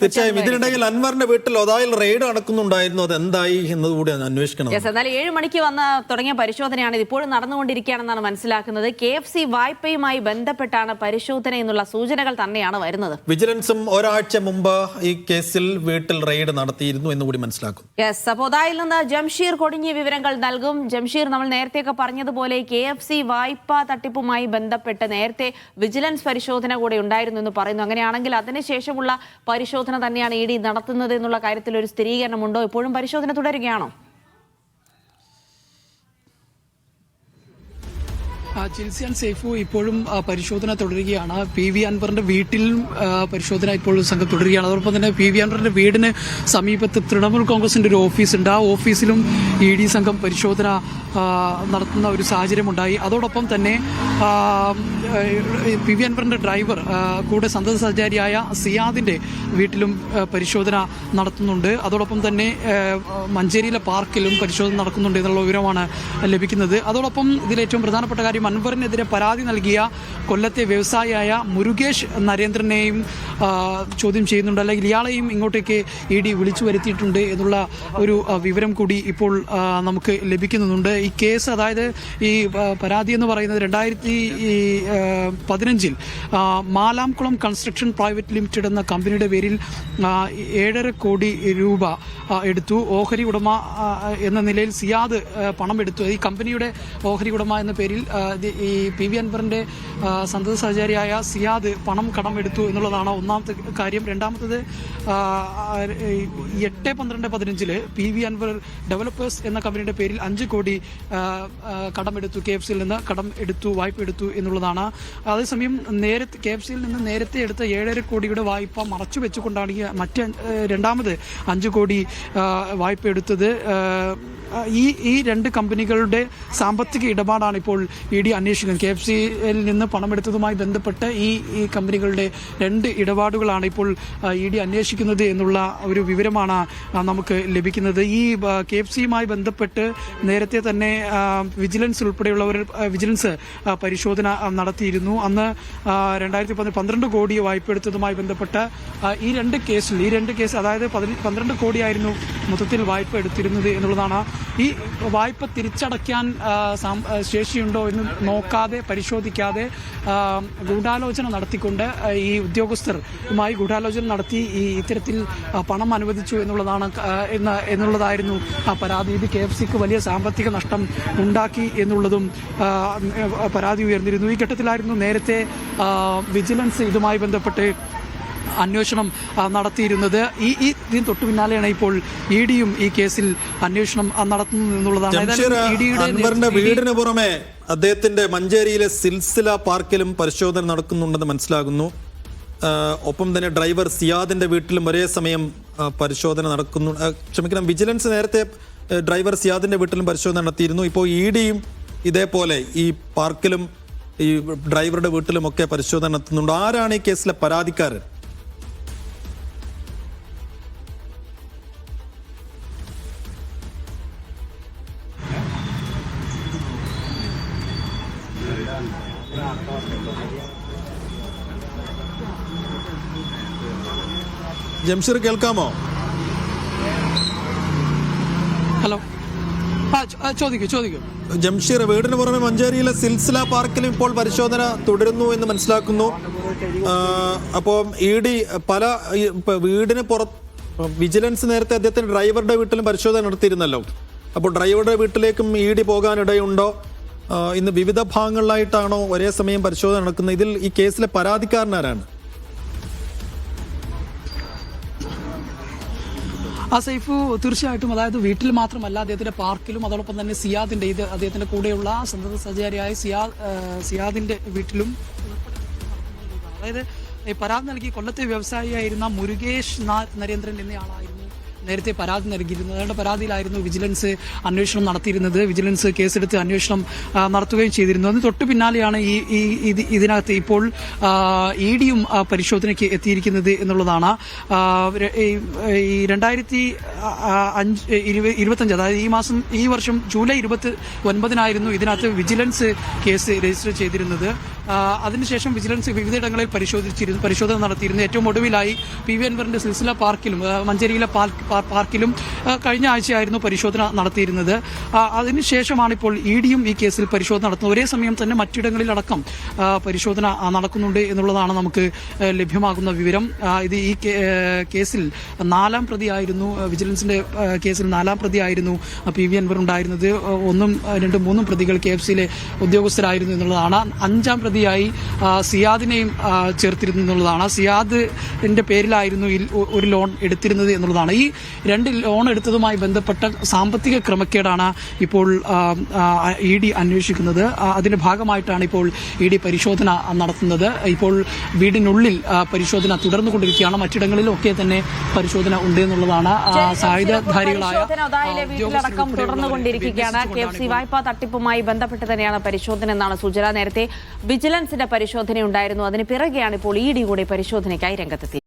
തീർച്ചയായും. ഇതിനിടയിൽ അൻവറിന്റെ വീട്ടിൽ ഒതായിൽ റെയ്ഡ് നടക്കുന്നുണ്ടായിരുന്നു. അത് എന്തായി എന്നതുകൂടി അന്വേഷിക്കണം. എന്നാൽ ഏഴ് മണിക്ക് വന്ന തുടങ്ങിയ പരിശോധനയാണ് ഇത് ഇപ്പോഴും നടന്നുകൊണ്ടിരിക്കുകയാണെന്നാണ് മനസ്സിലാക്കുന്നത്. കെ എഫ് സി വായ്പയുമായി ബന്ധപ്പെട്ടാണ് പരിശോധന എന്നുള്ള സൂചനകൾ തന്നെയാണ് വരുന്നത്. വിജിലൻസും ഒരാഴ്ച മുമ്പ് ഈ കേസിൽ വീട്ടിൽ റെയ്ഡ് നടത്തിയിരുന്നു എന്നുകൂടി മനസ്സിലാക്കും യെസ് അപ്പോൾ ഒതായിൽ നിന്ന് ജംഷീർ കൊടിഞ്ഞി വിവരങ്ങൾ നൽകും. ജംഷീർ നമ്മൾ നേരത്തെയൊക്കെ പറഞ്ഞതുപോലെ കെ എഫ് സി വായ്പ തട്ടിപ്പുമായി ബന്ധപ്പെട്ട് നേരത്തെ വിജിലൻസ് പരിശോധന കൂടെ ഉണ്ടായിരുന്നു എന്ന് പറയുന്നു. അങ്ങനെയാണെങ്കിൽ അതിനുശേഷമുള്ള പരിശോധന തന്നെയാണ് ഇ ഡി നടത്തുന്നത് എന്നുള്ള കാര്യത്തിൽ ഒരു സ്ഥിരീകരണമുണ്ടോ? ഇപ്പോഴും പരിശോധന തുടരുകയാണോ? ചിൽസിയാൻ സേഫു ഇപ്പോഴും പരിശോധന തുടരുകയാണ്. പി വി അൻവറിന്റെ വീട്ടിലും പരിശോധന ഇപ്പോൾ സംഘം തുടരുകയാണ്. അതോടൊപ്പം തന്നെ പി വി അൻവറിന്റെ വീടിന് സമീപത്ത് തൃണമൂൽ കോൺഗ്രസിന്റെ ഒരു ഓഫീസ് ഉണ്ട് ആ ഓഫീസിലും ഇ ഡി സംഘം പരിശോധന നടത്തുന്ന ഒരു സാഹചര്യമുണ്ടായി. അതോടൊപ്പം തന്നെ പി വി അൻവറിന്റെ ഡ്രൈവർ കൂടെ സന്തത സഹചാരിയായ സിയാദിന്റെ വീട്ടിലും പരിശോധന നടത്തുന്നുണ്ട്. അതോടൊപ്പം തന്നെ മഞ്ചേരിയിലെ പാർക്കിലും പരിശോധന നടക്കുന്നുണ്ട് എന്നുള്ള വിവരമാണ് ലഭിക്കുന്നത്. അതോടൊപ്പം ഇതിൽ ഏറ്റവും പ്രധാനപ്പെട്ട കാര്യം അൻവറിനെതിരെ പരാതി നൽകിയ കൊല്ലത്തെ വ്യവസായിയായ മുരുകേഷ് നരേന്ദ്രനെയും ചോദ്യം ചെയ്യുന്നുണ്ട്. അല്ലെങ്കിൽ ഇയാളെയും ഇങ്ങോട്ടേക്ക് ഇ ഡി വിളിച്ചു വരുത്തിയിട്ടുണ്ട് എന്നുള്ള ഒരു വിവരം കൂടി ഇപ്പോൾ നമുക്ക് ലഭിക്കുന്നുണ്ട്. ഈ കേസ് അതായത് ഈ പരാതി എന്ന് പറയുന്നത് രണ്ടായിരത്തി പതിനഞ്ചിൽ മാലാംകുളം കൺസ്ട്രക്ഷൻ പ്രൈവറ്റ് ലിമിറ്റഡ് എന്ന കമ്പനിയുടെ പേരിൽ ഏഴര കോടി രൂപ എടുത്തു. ഓഹരി ഉടമ എന്ന നിലയിൽ സിയാദ് പണം എടുത്തു. ഈ കമ്പനിയുടെ ഓഹരി ഉടമ എന്ന പേരിൽ ഈ പി വി അൻവറിന്റെ സന്തത സഹചാരിയായ സിയാദ് പണം കടം എടുത്തു എന്നുള്ളതാണ് ഒന്നാമത്തെ കാര്യം. രണ്ടാമത്തത് എട്ട് പന്ത്രണ്ട് പതിനഞ്ചിൽ പി വി അൻവർ ഡെവലപ്പേഴ്സ് എന്ന കമ്പനിയുടെ പേരിൽ അഞ്ച് കോടി കടമെടുത്തു. കെ എഫ് സിയിൽ നിന്ന് കടം എടുത്തു വായ്പ എടുത്തു എന്നുള്ളതാണ്. അതേസമയം നേരത്തെ കെ എഫ് സിയിൽ നിന്ന് നേരത്തെ എടുത്ത ഏഴര കോടിയുടെ വായ്പ മറച്ചു വെച്ചുകൊണ്ടാണ് മറ്റ് രണ്ടാമത് അഞ്ച് കോടി വായ്പ എടുത്തത്. ഈ ഈ രണ്ട് കമ്പനികളുടെ സാമ്പത്തിക ഇടപാടാണ് ഇപ്പോൾ ഇ ഡി അന്വേഷിക്കുന്നത് കെ എഫ് സിയിൽ നിന്ന് പണമെടുത്തതുമായി ബന്ധപ്പെട്ട് ഈ ഈ കമ്പനികളുടെ രണ്ട് ഇടപാടുകളാണ് ഇപ്പോൾ ഇ ഡി അന്വേഷിക്കുന്നത് എന്നുള്ള ഒരു വിവരമാണ് നമുക്ക് ലഭിക്കുന്നത്. ഈ കെ എഫ് സിയുമായി ബന്ധപ്പെട്ട് നേരത്തെ തന്നെ വിജിലൻസ് ഉൾപ്പെടെയുള്ളവർ വിജിലൻസ് പരിശോധന നടത്തിയിരുന്നു. അന്ന് രണ്ടായിരത്തി പന്ത്ര- പന്ത്രണ്ട് കോടി വായ്പ എടുത്തതുമായി ബന്ധപ്പെട്ട് ഈ രണ്ട് കേസിൽ ഈ രണ്ട് കേസ് അതായത് പന്ത്രണ്ട് കോടിയായിരുന്നു മൊത്തത്തിൽ വായ്പ എടുത്തിരുന്നത് എന്നുള്ളതാണ് ഈ വായ്പ തിരിച്ചടയ്ക്കാൻ ശേഷിയുണ്ടോ എന്ന് നോക്കാതെ പരിശോധിക്കാതെ ഗൂഢാലോചന നടത്തിക്കൊണ്ട് ഈ ഉദ്യോഗസ്ഥരുമായി ഗൂഢാലോചന നടത്തി ഈ ഇത്തരത്തിൽ പണം അനുവദിച്ചു എന്നുള്ളതാണ് എന്നുള്ളതായിരുന്നു ആ പരാതി. ഇത് കെ എഫ് സിക്ക് വലിയ സാമ്പത്തിക നഷ്ടം ഉണ്ടാക്കി എന്നുള്ളതും പരാതി ഉയർന്നിരുന്നു. ഈ ഘട്ടത്തിലായിരുന്നു നേരത്തെ വിജിലൻസ് ഇതുമായി ബന്ധപ്പെട്ട് അന്വേഷണം നടത്തിയിരുന്നത്. ഈ ഈ ഇതിന് തൊട്ടു പിന്നാലെയാണ് ഇപ്പോൾ ഇ ഡിയും ഈ കേസിൽ അന്വേഷണം നടത്തുന്നത് എന്നുള്ളതാണ് വീടിന് പുറമെ അദ്ദേഹത്തിന്റെ മഞ്ചേരിയിലെ സിൽസില പാർക്കിലും പരിശോധന നടക്കുന്നുണ്ടെന്ന് മനസ്സിലാകുന്നു. ഒപ്പം തന്നെ ഡ്രൈവർ സിയാദിന്റെ വീട്ടിലും ഒരേ സമയം പരിശോധന നടക്കുന്നു. ക്ഷമിക്കണം വിജിലൻസ് നേരത്തെ ഡ്രൈവർ സിയാദിന്റെ വീട്ടിലും പരിശോധന നടത്തിയിരുന്നു. ഇപ്പോൾ ഇ ഡിയും ഇതേപോലെ ഈ പാർക്കിലും ഈ ഡ്രൈവറുടെ വീട്ടിലും ഒക്കെ പരിശോധന നടത്തുന്നുണ്ട്. ആരാണ് ഈ കേസിലെ പരാതിക്കാരൻ? ജംഷീർ കേൾക്കാമോ? ഹലോ. ചോദിക്കൂ ചോദിക്കൂ. ജംഷീർ വീടിന് പുറമെ മഞ്ചേരിയിലെ സിൽസില പാർക്കിലും ഇപ്പോൾ പരിശോധന തുടരുന്നു എന്ന് മനസ്സിലാക്കുന്നു. അപ്പോൾ ഇ ഡി പല വീടിന് പുറത്ത് വിജിലൻസ് നേരത്തെ അദ്ദേഹത്തിന്റെ ഡ്രൈവറുടെ വീട്ടിലും പരിശോധന നടത്തിയിരുന്നല്ലോ. അപ്പോൾ ഡ്രൈവറുടെ വീട്ടിലേക്കും ഇ ഡി പോകാനിടയുണ്ടോ? ഇന്ന് വിവിധ ഭാഗങ്ങളിലായിട്ടാണോ ഒരേ സമയം പരിശോധന നടക്കുന്നത്? ഇതിൽ ഈ കേസിലെ പരാതിക്കാരനാരാണ് ആ സൈഫ് തീർച്ചയായിട്ടും. അതായത് വീട്ടിൽ മാത്രമല്ല അദ്ദേഹത്തിന്റെ പാർക്കിലും അതോടൊപ്പം തന്നെ സിയാദിന്റെ ഇത് അദ്ദേഹത്തിന്റെ കൂടെയുള്ള സന്തത സഹചാരിയായ സിയാ സിയാദിന്റെ വീട്ടിലും അതായത് പരാതി നൽകി കൊല്ലത്തെ വ്യവസായിയായിരുന്ന മുരുകേഷ് നരേന്ദ്രൻ എന്നയാളായിരുന്നു നേരത്തെ പരാതി നൽകിയിരുന്നത് അയാളുടെ പരാതിയിലായിരുന്നു വിജിലൻസ് അന്വേഷണം നടത്തിയിരുന്നത്. വിജിലൻസ് കേസെടുത്ത് അന്വേഷണം നടത്തുകയും ചെയ്തിരുന്നു. അതിന് തൊട്ട് പിന്നാലെയാണ് ഈ ഈ- ഇത് ഇതിനകത്ത് ഇപ്പോൾ ഇ ഡിയും പരിശോധനയ്ക്ക് എത്തിയിരിക്കുന്നത് എന്നുള്ളതാണ്. ഈ- രണ്ടായിരത്തി അഞ്ച് ഇരുപ- ഇരുപത്തഞ്ച് അതായത് ഈ മാസം ഈ വർഷം ജൂലൈ ഇരുപത്തി ഒൻപതിനായിരുന്നു ഇതിനകത്ത് വിജിലൻസ് കേസ് രജിസ്റ്റർ ചെയ്തിരുന്നത്. അതിനുശേഷം വിജിലൻസ് വിവിധയിടങ്ങളിൽ പരിശോധിച്ചിരുന്നു പരിശോധന നടത്തിയിരുന്നു. ഏറ്റവും ഒടുവിലായി പി വി അൻവറിന്റെ സിൽസില പാർക്കിലും മഞ്ചേരിയിലെ പാ- പാർക്കിലും കഴിഞ്ഞ ആഴ്ചയായിരുന്നു പരിശോധന നടത്തിയിരുന്നത്. അതിനുശേഷമാണ് ഇപ്പോൾ ഇ ഡിയും ഈ കേസിൽ പരിശോധന നടത്തുന്നത്. ഒരേ സമയം തന്നെ മറ്റിടങ്ങളിലടക്കം പരിശോധന നടക്കുന്നുണ്ട് എന്നുള്ളതാണ് നമുക്ക് ലഭ്യമാകുന്ന വിവരം. ഇത് ഈ കേസിൽ നാലാം പ്രതിയായിരുന്നു വിജിലൻസിന്റെ കേസിൽ നാലാം പ്രതിയായിരുന്നു പി വി അൻവർ ഉണ്ടായിരുന്നത്. ഒന്നും രണ്ടും മൂന്നും പ്രതികൾ കെ എഫ് സിയിലെ ഉദ്യോഗസ്ഥരായിരുന്നു എന്നുള്ളതാണ്. അഞ്ചാം പ്രതിയായി സിയാദിനെയും ചേർത്തിരുന്നു എന്നുള്ളതാണ്. സിയാദിന്റെ പേരിലായിരുന്നു ഒരു ലോൺ എടുത്തിരുന്നത് എന്നുള്ളതാണ്. ഈ രണ്ട് ലോൺ എടുത്തതുമായി ബന്ധപ്പെട്ട സാമ്പത്തിക ക്രമക്കേടാണ് ഇപ്പോൾ ഇ ഡി അന്വേഷിക്കുന്നത്. അതിന്റെ ഭാഗമായിട്ടാണ് ഇപ്പോൾ ഇ ഡി പരിശോധന നടത്തുന്നത്. ഇപ്പോൾ വീടിനുള്ളിൽ പരിശോധന തുടർന്നുകൊണ്ടിരിക്കുകയാണ്. മറ്റിടങ്ങളിലൊക്കെ തന്നെ പരിശോധന ഉണ്ട് എന്നുള്ളതാണ് സായുധധാരികളായ വായ്പാ തട്ടിപ്പുമായി ബന്ധപ്പെട്ട് തന്നെയാണ് പരിശോധന എന്നാണ് സൂചന. നേരത്തെ വിജിലൻസിന്റെ പരിശോധന ഉണ്ടായിരുന്നു അതിന് പിറകെയാണ് ഇപ്പോൾ ഇ ഡി കൂടി പരിശോധനയ്ക്കായി രംഗത്തെത്തി